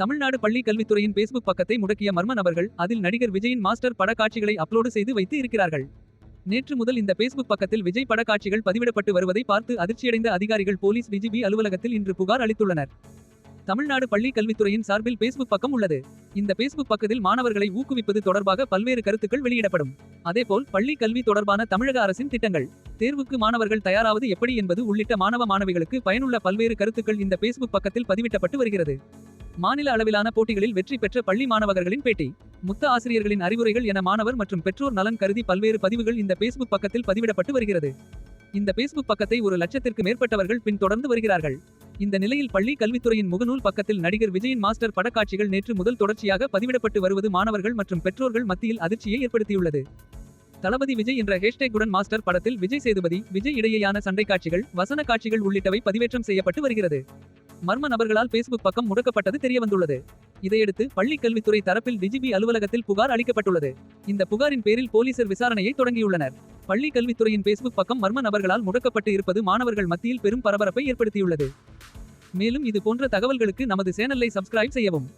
தமிழ்நாடு பள்ளி கல்வித்துறையின் பேஸ்புக் பக்கத்தை முடக்கிய மர்ம நபர்கள் அதில் நடிகர் விஜயின் மாஸ்டர் படக்காட்சிகளை அப்லோடு செய்து வைத்து இருக்கிறார்கள். நேற்று முதல் இந்த பேஸ்புக் பக்கத்தில் விஜய் படக்காட்சிகள் பதிவிடப்பட்டு வருவதை பார்த்து அதிர்ச்சியடைந்த அதிகாரிகள் போலீஸ் டிஜிபி அலுவலகத்தில் இன்று புகார் அளித்துள்ளனர். தமிழ்நாடு பள்ளி கல்வித்துறையின் சார்பில் பேஸ்புக் பக்கம் உள்ளது. இந்த பேஸ்புக் பக்கத்தில் மாணவர்களை ஊக்குவிப்பது தொடர்பாக பல்வேறு கருத்துக்கள் வெளியிடப்படும். அதேபோல் பள்ளி கல்வி தொடர்பான தமிழக அரசின் திட்டங்கள் தேர்வுக்கு மாணவர்கள் தயாராவது எப்படி என்பது உள்ளிட்ட மாணவ மாணவிகளுக்கு பயனுள்ள பல்வேறு கருத்துக்கள் இந்த பேஸ்புக் பக்கத்தில் பதிவிட்டப்பட்டு வருகிறது. மாநில அளவிலான போட்டிகளில் வெற்றி பெற்ற பள்ளி மாணவர்களின் பேட்டி. முத்த ஆசிரியர்களின் அறிவுரைகள் என மாணவர் மற்றும் பெற்றோர் நலன் கருதி பல்வேறு பதிவுகள் இந்த பேஸ்புக் பக்கத்தில் பதிவிடப்பட்டு வருகிறது. இந்த பேஸ்புக் பக்கத்தை ஒரு லட்சத்திற்கு மேற்பட்டவர்கள் பின்தொடர்ந்து வருகிறார்கள். இந்த நிலையில் பள்ளி கல்வித்துறையின் முகநூல் பக்கத்தில் நடிகர் விஜயின் மாஸ்டர் படக்காட்சிகள் நேற்று முதல் தொடர்ச்சியாக பதிவிடப்பட்டு வருவது மாணவர்கள் மற்றும் பெற்றோர்கள் மத்தியில் அதிர்ச்சியை ஏற்படுத்தியுள்ளது. தளபதி விஜய் என்ற ஹேஷ்டேக்குடன் மாஸ்டர் படத்தில் விஜய் சேதுபதி விஜய் இடையேயான சண்டை காட்சிகள் வசன காட்சிகள் உள்ளிட்டவை பதிவேற்றம் செய்யப்பட்டு வருகிறது. மர்ம நபர்களால் பேஸ்புக் பக்கம் முடக்கப்பட்டது தெரியவந்துள்ளது. இதையடுத்து பள்ளி கல்வித்துறை தரப்பில் டிஜிபி அலுவலகத்தில் புகார் அளிக்கப்பட்டுள்ளது. இந்த புகாரின் பேரில் போலீசார் விசாரணையை தொடங்கியுள்ளனர். பள்ளி கல்வித்துறையின் பேஸ்புக் பக்கம் மர்ம நபர்களால் முடக்கப்பட்டு இருப்பது மாணவர்கள் மத்தியில் பெரும் பரபரப்பை ஏற்படுத்தியுள்ளது. மேலும் இது போன்ற தகவல்களுக்கு நமது சேனலை சப்ஸ்கிரைப் செய்யவும்.